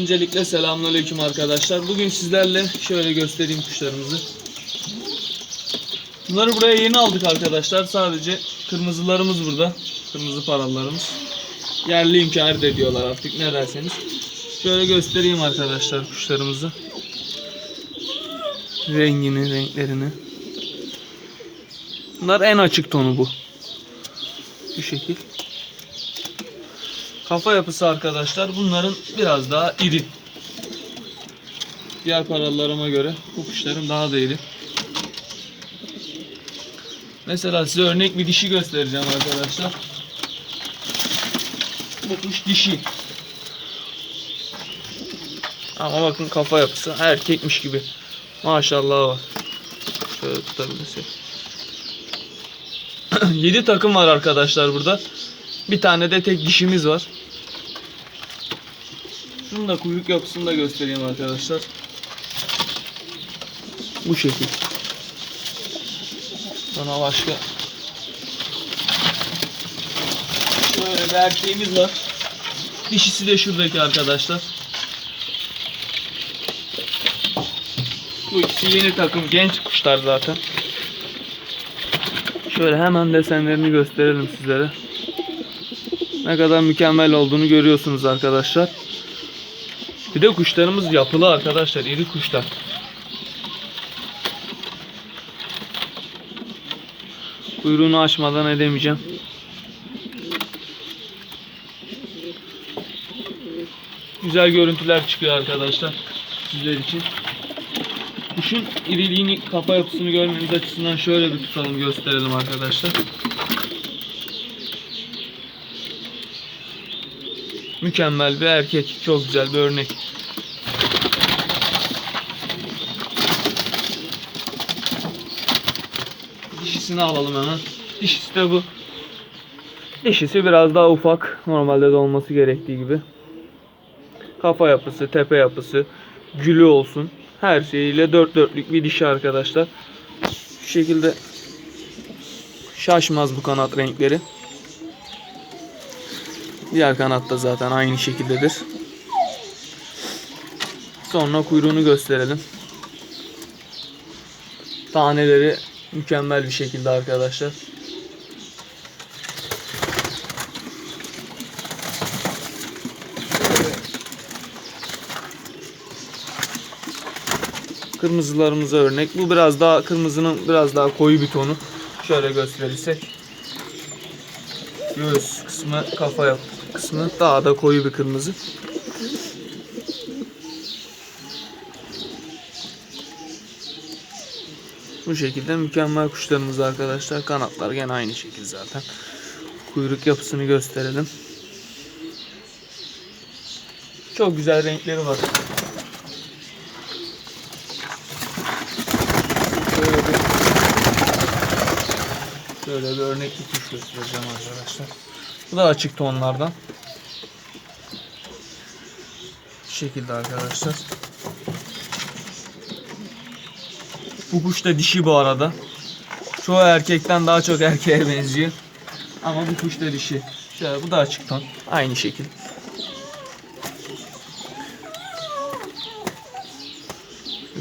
Öncelikle selamünaleyküm arkadaşlar. Bugün sizlerle şöyle göstereyim kuşlarımızı. Bunları buraya yeni aldık arkadaşlar. Sadece kırmızılarımız burada. Kırmızı paralarımız. Yerli inkar de diyorlar artık ne derseniz. Şöyle göstereyim arkadaşlar kuşlarımızı. Rengini, renklerini. Bunlar en açık tonu bu. Bu şekil. Kafa yapısı arkadaşlar bunların biraz daha iri. Diğer paralarıma göre bu kuşların daha da iri. Mesela size örnek bir dişi göstereceğim arkadaşlar. Bu kuş dişi. Ama bakın kafa yapısı erkekmiş gibi. Maşallah var. Şöyle tutabilirsek. 7 takım var arkadaşlar burada. Bir tane de tek dişimiz var. Şunu da kuyruk yapısını da göstereyim arkadaşlar. Bu şekil. Sonra başka Şöyle bir erkeğimiz var. Dişisi de şuradaki arkadaşlar. Bu ikisi yeni takım genç kuşlar zaten. Şöyle hemen desenlerini gösterelim sizlere. Ne kadar mükemmel olduğunu görüyorsunuz arkadaşlar. Bir de kuşlarımız yapılı arkadaşlar. iri kuşlar. Kuyruğunu açmadan edemeyeceğim. Güzel görüntüler çıkıyor arkadaşlar. Sizler için. Kuşun iriliğini, kafa yapısını görmeniz açısından şöyle bir tutalım gösterelim arkadaşlar. Mükemmel bir erkek. Çok güzel bir örnek. Dişisini alalım hemen. Dişisi de bu. Dişisi biraz daha ufak. Normalde de olması gerektiği gibi. Kafa yapısı, tepe yapısı, gülü olsun. Her şeyiyle dört dörtlük bir dişi arkadaşlar. Şu şekilde şaşmaz bu kanat renkleri. Diğer kanat da zaten aynı şekildedir. Sonra kuyruğunu gösterelim. Taneleri mükemmel bir şekilde arkadaşlar. Kırmızılarımıza örnek. Bu biraz daha kırmızının biraz daha koyu bir tonu. Şöyle gösterirsek. Göğüs kısmı, kafa yap kısmı daha da koyu bir kırmızı. Bu şekilde mükemmel kuşlarımız arkadaşlar. Kanatlar gene aynı şekilde zaten. Kuyruk yapısını gösterelim. Çok güzel renkleri var. Şöyle bir Şöyle bir örnek bir kuş göstereceğim arkadaşlar. Bu da açık tonlardan. Bu şekilde arkadaşlar. Bu kuş da dişi bu arada. Çoğu erkekten daha çok erkeğe benziyor. Ama bu kuş da dişi. Şöyle bu da açık ton. Aynı şekil.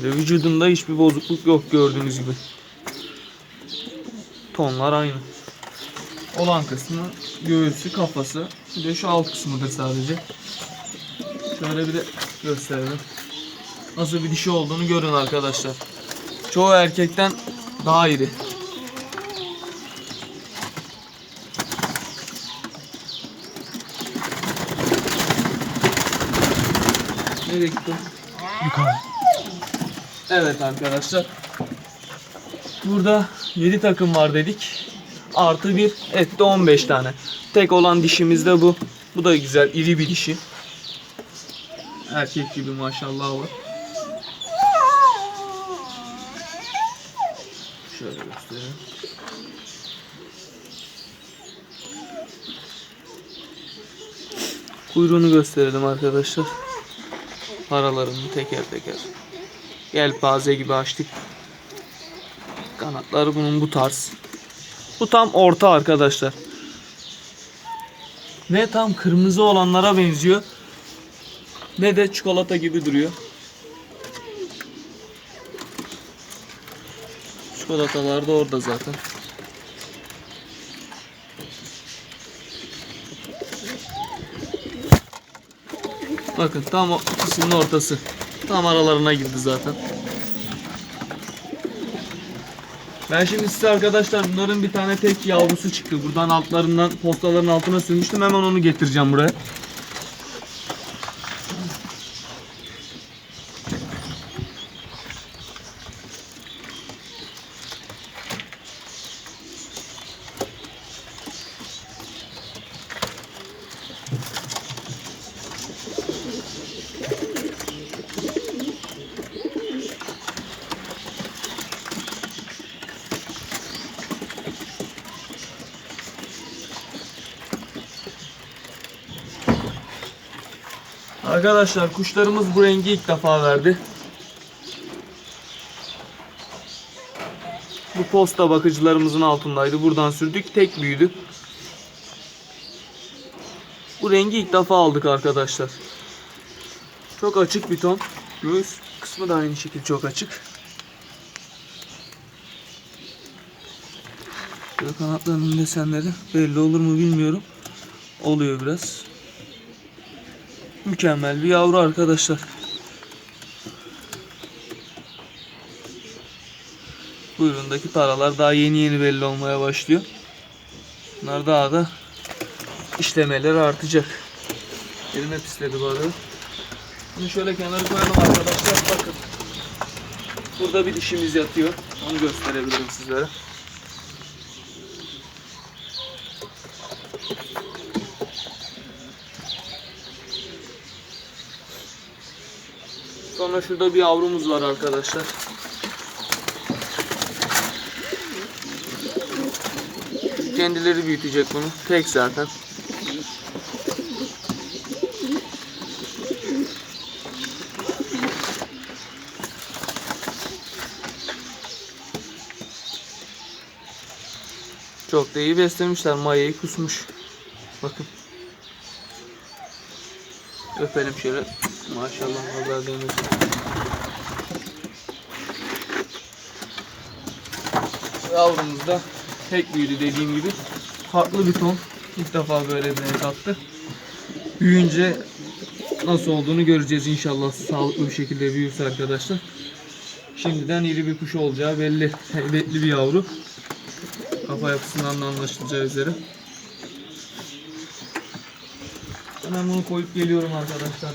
De vücudunda hiçbir bozukluk yok gördüğünüz gibi. Tonlar aynı. Olan kısmı göğüsü, kafası. Bir de şu alt kısmıdır sadece. Şöyle bir de gösterelim. Nasıl bir dişi olduğunu görün arkadaşlar. Çoğu erkekten daha iri. Nereye gitti? Yukarı. Evet arkadaşlar. Burada 7 takım var dedik. Artı bir ette 15 tane. Tek olan dişimiz de bu. Bu da güzel iri bir dişi. Erkek gibi maşallah var. Şöyle göstereyim. Kuyruğunu gösterelim arkadaşlar. Paralarını teker teker. Yelpaze gibi açtık. Kanatları bunun bu tarz. Bu tam orta arkadaşlar. Ve tam kırmızı olanlara benziyor. ne de çikolata gibi duruyor. Çikolatalar da orada zaten. Bakın tam o ikisinin ortası. Tam aralarına girdi zaten. Ben şimdi size arkadaşlar bunların bir tane tek yavrusu çıktı. Buradan altlarından postaların altına sürmüştüm. Hemen onu getireceğim buraya. Arkadaşlar kuşlarımız bu rengi ilk defa verdi. Bu posta bakıcılarımızın altındaydı. Buradan sürdük. Tek büyüdü. Bu rengi ilk defa aldık arkadaşlar. Çok açık bir ton. Göğüs kısmı da aynı şekilde çok açık. Şöyle kanatlarının desenleri belli olur mu bilmiyorum. Oluyor biraz. Mükemmel bir yavru arkadaşlar. Kuyruğundaki paralar daha yeni yeni belli olmaya başlıyor. Bunlar daha da işlemeleri artacak. Elime pisledi bu arada. Bunu şöyle kenara koyalım arkadaşlar. Bakın. Burada bir dişimiz yatıyor. Onu gösterebilirim sizlere. Sonra şurada bir yavrumuz var arkadaşlar. Kendileri büyütecek bunu. Tek zaten. Çok da iyi beslemişler. Mayayı kusmuş. Bakın. Öpelim şöyle. Maşallah nazar değmesin. Yavrumuz da tek büyüdü dediğim gibi. Farklı bir ton. İlk defa böyle bir renk attı. Büyüyünce nasıl olduğunu göreceğiz inşallah sağlıklı bir şekilde büyürse arkadaşlar. Şimdiden iri bir kuş olacağı belli. Heybetli bir yavru. Kafa yapısından da anlaşılacağı üzere. Hemen bunu koyup geliyorum arkadaşlar.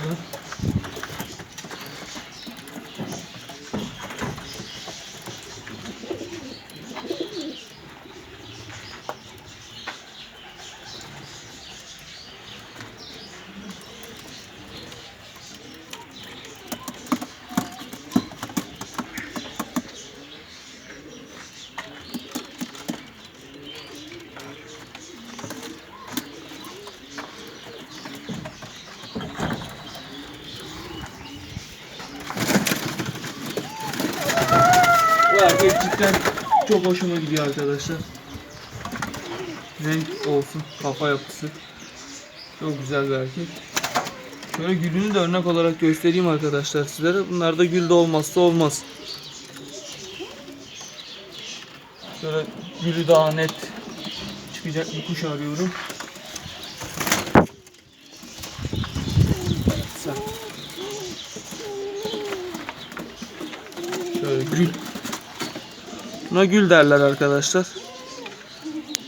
Erkek cidden çok hoşuma gidiyor arkadaşlar. Renk olsun, kafa yapısı. Çok güzel bir erkek. Şöyle gülünü de örnek olarak göstereyim arkadaşlar sizlere. Bunlar da gül de olmazsa olmaz. Şöyle gülü daha net çıkacak bir kuş arıyorum. Şöyle gül. Buna gül derler arkadaşlar.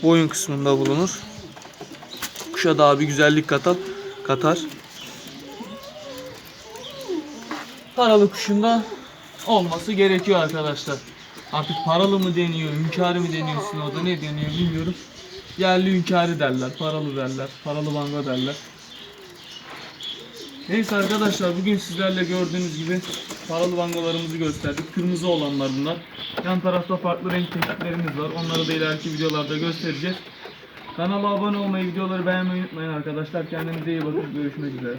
Boyun kısmında bulunur. Kuşa daha bir güzellik katar. katar. Paralı kuşunda olması gerekiyor arkadaşlar. Artık paralı mı deniyor, hünkârı mı deniyor Snow'da ne deniyor bilmiyorum. Yerli hünkârı derler, paralı derler, paralı bango derler. Neyse arkadaşlar bugün sizlerle gördüğünüz gibi paralı bangolarımızı gösterdik. Kırmızı olanlar bunlar. Yan tarafta farklı renk çeşitlerimiz var. Onları da ileriki videolarda göstereceğiz. Kanala abone olmayı, videoları beğenmeyi unutmayın arkadaşlar. Kendinize iyi bakın. Görüşmek üzere.